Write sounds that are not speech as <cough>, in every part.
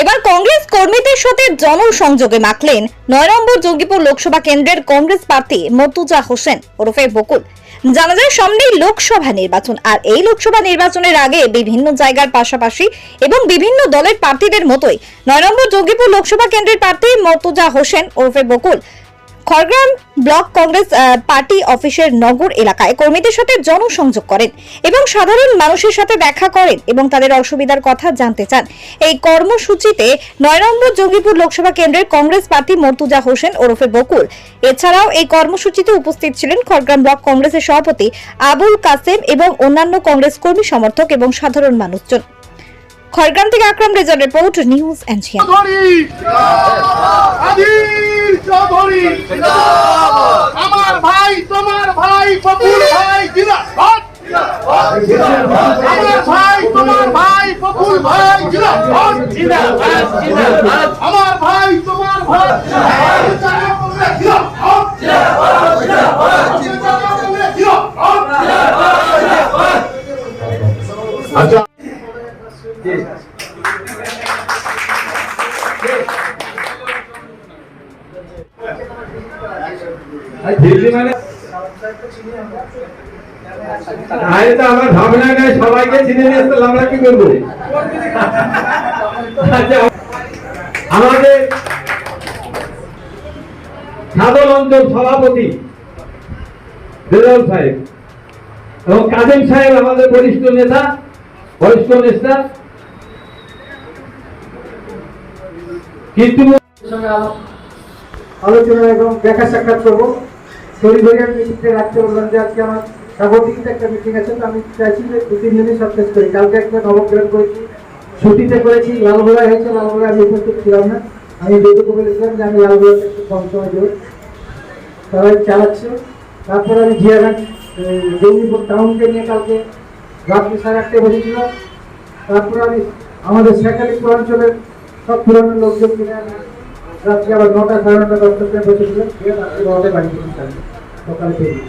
এবার কংগ্রেস কর্মীদের সাথে জনসংযোগে মাখলেন নয় নম্বর জঙ্গিপুর লোকসভা কেন্দ্রের কংগ্রেস প্রার্থী মর্তুজা হোসেন ওরফে বকুল। জানা যায় সামনেই লোকসভা নির্বাচন, আর এই লোকসভা নির্বাচনের আগে বিভিন্ন জায়গার পাশাপাশি এবং বিভিন্ন দলের প্রার্থীদের মতোই নয় নম্বর জঙ্গিপুর লোকসভা কেন্দ্রের প্রার্থী মর্তুজা হোসেন ওরফে বকুল। খড়গ্রাম ব্লক কংগ্রেস পার্টি অফিসের নগর এলাকায় কর্মীদের সাথে জনসংযোগ করেন এবং সাধারণ মানুষের সাথে দেখা করেন এবং তাদের অসুবিধার কথা জানতে চান। এই কর্মসূচিতে নয় নম্বর জঙ্গিপুর লোকসভা কেন্দ্রের কংগ্রেস প্রার্থী মর্তুজা হোসেন ওরফে বকুল। এছাড়াও এই কর্মসূচিতে উপস্থিত ছিলেন খড়গ্রাম ব্লক কংগ্রেসের সভাপতি আবুল কাসেম এবং অন্যান্য কংগ্রেস কর্মী, সমর্থক এবং সাধারণ মানুষজন। খড়গ্রাম থেকে আকরাম রেজার রিপোর্ট, নিউজ এনজিএম চৌধুরী আমার ভাই তোমার ভাই বকুল ভাই জিন্দাবাদ। আমার ভাই তোমার ভাই বকুল ভাই জিন্দাবাদ। আমার ভাই তোমার ভাই আচ্ছা। দিল্লি মানে ভাবনা সবাইকে চিনে নিয়ে আসতে আমরা কি করব? আচ্ছা, আমাদের সাধন অঞ্চল সভাপতি রেজাউল সাহেব এবং কাজেম সাহেব আমাদের বরিষ্ঠ নেতা বরিষ্ঠ নেতা। কিন্তু আলোচনা এবং দেখা সাক্ষাৎ করব। শরীর হয়ে আমি মিটিংটা রাখতে বললাম যে আজকে আমার স্বাগতিকতে একটা মিটিং আছে, তো আমি চাইছি যে দু তিন দিনই সব শেষ করি। কালকে একটা নবগ্রহণ করেছি, ছুটিতে করেছি লালগোলা হয়েছে লালগোলা আমি উপস্থিত ছিলাম না। আমি যেটুকু বলেছিলাম যে আমি লালগোলাতে একটু কম সময় দেবো। সবাই চালাচ্ছে। তারপরে আমি জিয়াঘাট জঙ্গিপুর টাউনকে নিয়ে কালকে রাত্রি সাড়ে আটটায় বসেছিলাম। তারপরে আমি আমাদের শেখালিপুর অঞ্চলের সব পুরানো লোকজন কিনে রাত্রি আবার নটা, সাড়ে নটা, দশটার সময় বসেছিলাম দিয়ে রাত্রি নটায় বাড়ি পৌঁছালাম সকালে বেরিয়ে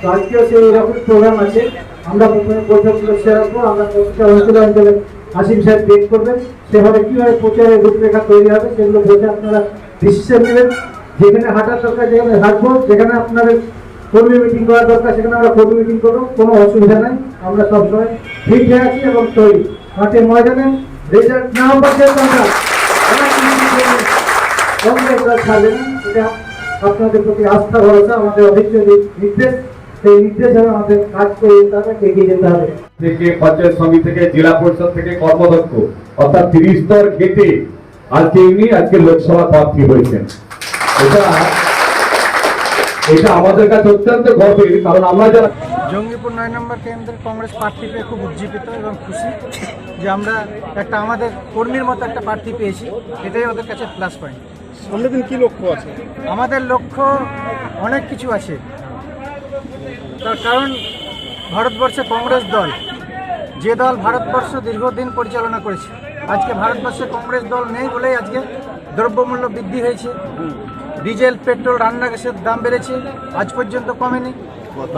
তো আজকেও সেই এরকম প্রোগ্রাম আছে। আমরা প্রথমে বৈঠকগুলো শেয়ার রাখব আমরা প্রতিটা অঞ্চলে অঞ্চলে আসিম সাহেব বের করবেন, সেভাবে কীভাবে প্রচারের রূপরেখা তৈরি হবে সেগুলো বসে আপনারা ডিসিশন নেবেন। যেখানে হাঁটার দরকার, যেখানে হাঁটবো, যেখানে আপনাদের কর্মী মিটিং করার দরকার, সেখানে আমরা কর্মী মিটিং করব, কোনো অসুবিধা নাই। আমরা সবসময় ঠিক হয়ে আছি এবং তৈরি। মাঠে ময়দানে রেজাল্ট না জন্য আমরা অনেক কিছু করব। কংগ্রেস দল ছাড়বে না এটা আপনাদের প্রতি আস্থা ভরসা আমাদের অধিক নির্দেশ। সেই নির্দেশে আমাদের কাজ করে যেতে হবে এগিয়ে যেতে হবে। থেকে পঞ্চায়েত সমিতি থেকে জেলা পরিষদ থেকে কর্মদক্ষ অর্থাৎ তিরিশ স্তর কেটে আজকে ইনি আজকে লোকসভা প্রার্থী হয়েছেন। এটা এটা আমাদের কাছে অত্যন্ত গর্বের কারণ আমরা যারা জঙ্গিপুর নয় নম্বর কেন্দ্রের কংগ্রেস প্রার্থী পেয়ে খুব উজ্জীবিত এবং খুশি যে আমরা একটা আমাদের কর্মীর মতো একটা প্রার্থী পেয়েছি। এটাই ওদের কাছে প্লাস পয়েন্ট সামনের দিন কি লক্ষ্য আছে? আমাদের লক্ষ্য অনেক কিছু আছে। তার কারণ ভারতবর্ষে কংগ্রেস দল যে দল ভারতবর্ষ দীর্ঘদিন পরিচালনা করেছে আজকে ভারতবর্ষে কংগ্রেস দল নেই বলেই আজকে দ্রব্যমূল্য বৃদ্ধি হয়েছে। ডিজেল পেট্রোল রান্না গ্যাসের দাম বেড়েছে আজ পর্যন্ত কমেনি।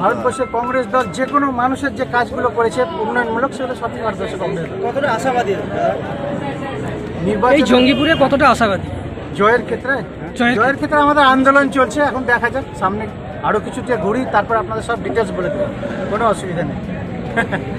ভারতবর্ষের কংগ্রেস দল যে কোনো মানুষের যে কাজগুলো করেছে উন্নয়নমূলক সেগুলো সবই ভারতবর্ষে কংগ্রেস দল। কতটা আশাবাদী? এই নির্বাচন জঙ্গিপুরে কতটা আশাবাদী? জয়ের ক্ষেত্রে? জয়ের- ক্ষেত্রে আমাদের আন্দোলন চলছে এখন দেখা যাক সামনে আরও কিছুটা ঘুরি তারপর আপনাদের সব ডিটেলস বলে দেবেন কোনো অসুবিধা নেই। <laughs>